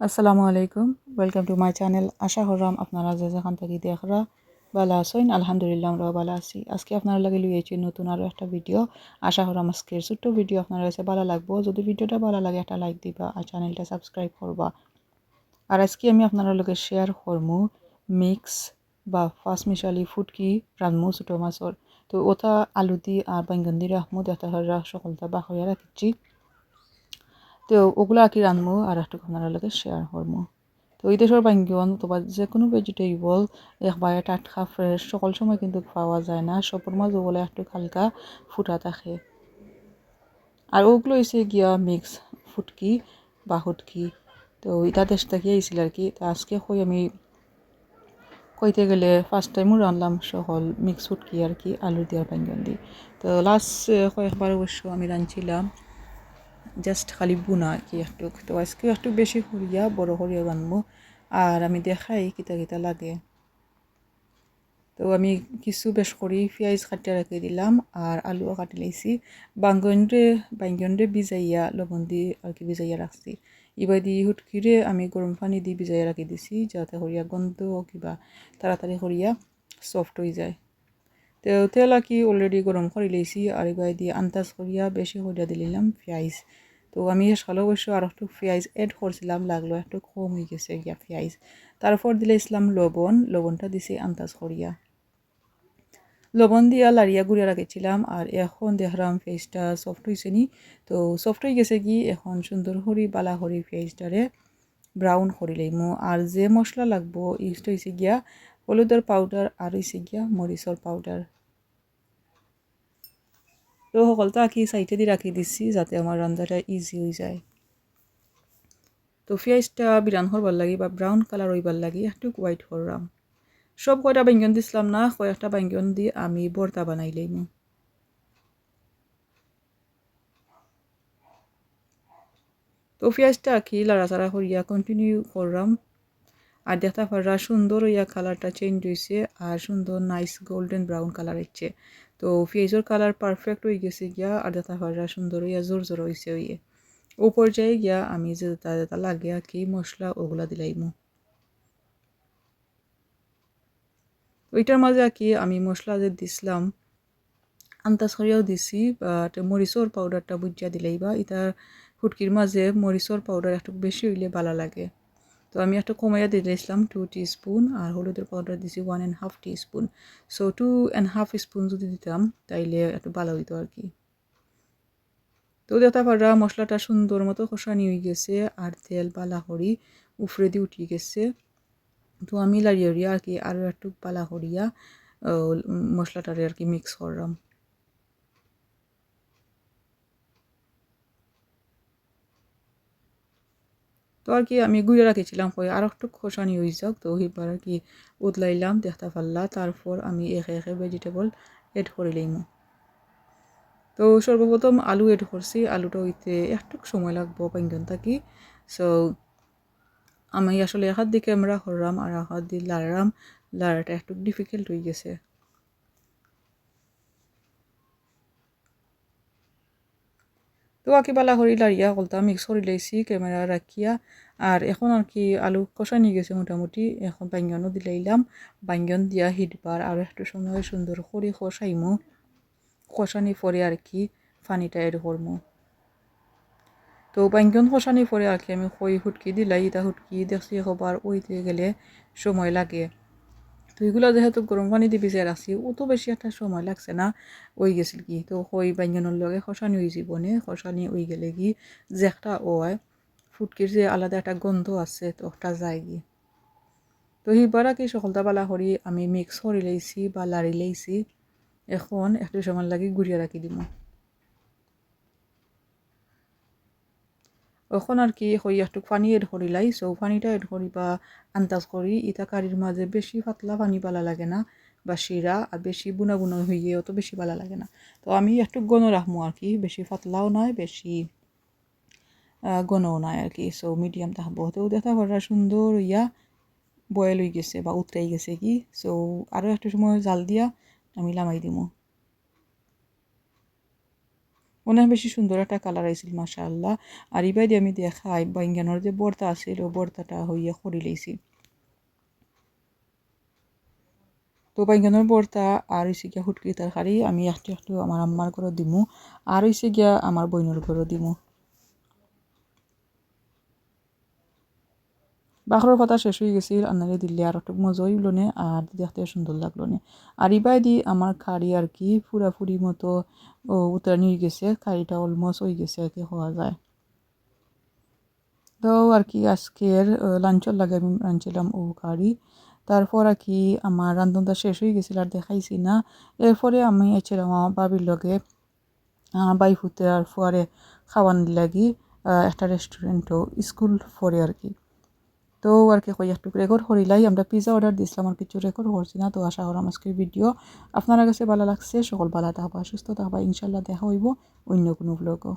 আসসালামু আলাইকুম। Welcome to my channel আশা করলাম আপনারা যে যেখান থেকে দেখরা ভালো আছেন, আলহামদুলিল্লাহ আমরাও ভালো আছি। আজকে আপনারা লাগে লুয়েছি নতুন আরও একটা ভিডিও আশা করলাম আজকের ছোট্ট ভিডিও আপনার কাছে ভালো লাগবো। যদি ভিডিওটা ভালো লাগে, একটা লাইক দিবা আর চ্যানেলটা সাবস্ক্রাইব করবা। আর আজকে আমি আপনার লগে শেয়ার করমু মিক্স বা ফার্স্ট মিশালি ফুটকি রানমু ছোটো মাছর তো ওটা আলু দি আর বাইঙ্গন দিয়ে রাখমু দেখা সকলটা বাহয়া রাখিছি তো ওগুলো আর কি রানবো আর একটু আপনার লগে শেয়ার করব। তো এই দেশের বাঙ্গন তোমার যে কোনো ভেজিটেবল একবারে টাটকা ফ্রেশ সকল সময় কিন্তু পাওয়া যায় না। সবর মাঝে বলে একটু হালকা ফুটা থাকে। আর ওগুলো হয়েছে গিয়া মিক্স ফুটকি বা হুটকি। তো এটা দেশ থেকে আইছিল আর কি। তো আজকে কই আমি কইতে গেলে ফার্স্ট টাইমও রানলাম সকল মিক্স ফুটকি আর কি, আলু দেওয়ার বাঙ্গন দি তো লাস্ট কয়েকবার অবশ্য আমি রাঁধছিলাম। জাস্ট খালি বুনা কি তো আজকে একটু বেশি করিয়া বড় করিয়া বানবো। আর আমি দেখাই কিতা কিতা লাগে। তো আমি কিছু বেশ করি, পেঁয়াজ কাটিয়ে রাখি দিলাম আর আলুও কাটি লাইছি বাঙ্গনরে বাঙ্গনরে ভিজাইয়া লবণ দি আর কি ভিজাইয়া রাখছি এবার দিয়ে হুটকিরে আমি গরম পানি দিয়ে ভিজাইয়া রাখি দিছি, যাতে করিয়া গন্ধ কিবা তাড়াতাড়ি করিয়া সফট হয়ে যায়। তো তেল কি অলরেডি গরম করে লইছি আর এবার দিয়ে আন্দাজ করিয়া বেশি করিয়া দিলাম পেঁয়াজ। তো আমি সকালে অবশ্য আর একটু পেঁয়াজ এড করছিলাম, লাগল একটু কম হয়ে গেছে গিয়া পেঁয়াজ। তারপর দিলে ইসলাম লবণ, লবণটা দিছে আন্দাজ করিয়া। লবণ দিয়া লাড়িয়া গুড়িয়া রাখেছিলাম আর এখন দেখলাম পেঁয়াজটা সফট হয়েছে নি। তো সফট হয়ে গেছে কি, এখন সুন্দর হরি বালা হরি পেঁয়াজটারে ব্রাউন করি লইমু। আর যে মশলা লাগবো ইউজ হয়েছে গিয়া হলুদের পাউডার আর হয়েছে গিয়া মরিচর পাউডার তো সকলটা আঁকি সাইডে দিয়ে রাখি দিচ্ছি যাতে আমার রান্নাটা ইজি হয়ে যায়। তো পেঁয়াজটা বিরান হরবার লাগি বা ব্রাউন কালার হইবার লাগি একটু হোয়াইট করলাম সব কয়টা ব্যঞ্জন দিছিলাম না কয়েকটা ব্যঞ্জন দিয়ে আমি বর্তা বানাই লইম তো পেঁয়াজটা আঁকি লাড়াচাড়া করিয়া কন্টিনিউ করলাম আর দেখতে পারা সুন্দর ইয়া কালারটা চেঞ্জ হয়েছে আর সুন্দর নাইস গোল্ডেন ব্রাউন কালার হচ্ছে তো পেঁয়াজের কালার পারফেক্ট হয়ে গেছে, গিয়া আর দেখতে পারা সুন্দর ইয়া জোর জোর হয়েছে ইয়ে। ও পর্যায়ে গিয়া আমি যে যেটা যেটা লাগে আর কি মশলা ওগুলা দিলাইমু ওইটার মাঝে আর কি আমি মশলা যে দিছিলাম আন্দাজ করিয়াও দিছি বাট মরিচর পাউডারটা বুঝিয়া দিলেই বা এটার ফুটকির মাঝে মরিচর পাউডার একটু বেশি হইলে ভালো লাগে। তো আমি একটা কমাইয়া দিয়ে দিয়েছিলাম টু স্পুন আর হলুদের পাউডার দিয়েছি one and half spoon so two and half spoon যদি দিতাম, তাইলে একটু ভালো হইতো আর কি তো পারা মশলাটা সুন্দর মতো খসানি হয়ে গেছে, আর তেল বালা হরি উফরে দিয়ে উঠে গেছে। তো আমি লাড়িয়ে আর কি আরও একটু বালা করিয়া মশলাটারে আর কি মিক্স করলাম। তো আর কি আমি গুঁড়ে রাখেছিলাম কই, আর একটু খসানি হয়ে যাক তো এবার আর কি উতলাইলাম, দেখতে পারলা, তারপর আমি একে একে ভেজিটেবল এড করে লইম। তো সর্বপ্রথম আলু এড করছি, আলুটা হইতে একটু সময় লাগবো পাইন থাকি। সো আমি আসলে এক হাত দিয়ে ক্যামেরা করলাম আর হাত দিয়ে লাড়াম লাড়াটা একটু ডিফিকাল্ট হয়ে গেছে। তো আঁকি বালা করি লাড়িয়া কলতা মিক্স করে লাইছি ক্যামেরা রাখিয়া আর এখন আর কি আলু কষা নিয়ে গেছে মোটামুটি এখন বাঙ্গনও দিলাইলাম বাঙ্গন দিয়া হিটবার আর একটু সময় সুন্দর করে কষাইমো কষানি পরে আর কি পানিটা এড করমো তো বাঙ্গন কষানি পরে আর কি আমি খই হুটকি দিলাই ইটা হুটকি দেখছি হবার ওইতে গেলে সময় লাগে তো এগুলো যেহেতু গরম পানি দিয়ে ভিজাই রাখছি, অত বেশি একটা সময় লাগছে না। ওই গেছিল কি, তো হই বাঞ্জনের লগে খসানি হয়ে জীবনে, খসানি ওই গেলে কি যে একটা ওয় ফুটকির যে আলাদা একটা গন্ধ আছে, তো একটা যায় কি। তো সেইবার কি সকলটা বালা করি, আমি মিক্স করে লাইছি বা লাড়ি লাইছি, এখন একটু সময় লাগি গুড়িয়া রাখি দিব এখন আর কি হই একটু পানি এড করি, লাই সো পানিটা এড করি বা আন্দাজ করি, ইটা কারির মাঝে বেশি পাতলা পানি পালা লাগে না, বা শিরা আর বেশি বুনা বুনা হয়ে অত বেশি ভালো লাগে না। তো আমি একটু গণ রাখব আর কি বেশি পাতলাও নয় বেশি গণও নয় আর কি সো মিডিয়াম থাকব তো দেখা করা সুন্দর ইয়া বয়েল হয়ে গেছে বা উতরাই গেছে কি। সো আরও একটু সময় জাল দিয়া আমি লামাই দিমো। অনেক বেশি সুন্দর একটা কালার আইসিল মাশাআল্লাহ। আর ইবাইদি আমি দেখাই, বাইঙ্গানোর যে বর্তা আছিল ও বর্তাটা হইয়া খড়ি লইছি। তো বাইঙ্গানোর বর্তা, আর হইছে গিয়া হুটকি তরকারি, আমি একটু একটু আমার আম্মার ঘরও দিমু, আর হইছে গিয়া আমার বইনের ঘরও দিমু। বাখরের পাতা শেষ হয়ে গেছিল। আনারে দিল্লি আর একটু মজা হইল নে? আর দেখতে সুন্দর লাগল নে? আর ইবাই দি আমার খাড়ি আর কি ফুরাফুরি মতো ও উতরানি হয়ে গেছে। খাড়িটা অলমোস্ট হয়ে গেছে আর কি হওয়া যায়। তো আর কি আজকের লাঞ্চর লাগে আমি রাঁধছিলাম ও খাড়ি তারপর আর কি আমার রান্ধনটা শেষ হয়ে গেছিল আর দেখাইছি না। এরপরে আমি এছিলাম আমার বাবির লগে বাই ফুতে আর ফুয়ারে খাওয়ান লাগি একটা রেস্টুরেন্টও স্কুল ফরে আর কি। তো আর কি কই, একটু রেকর্ড করিলাই। আমরা পিজা অর্ডার দিছিলাম আর কিছু রেকর্ড করছি না। তো আশা করাম আজকের ভিডিও আপনারা কাছে ভালো লাগছে। সকল ভালো থাকবা, সুস্থ থাকবা। ইনশাল্লাহ দেখা হইব অন্য কোনো ব্লগও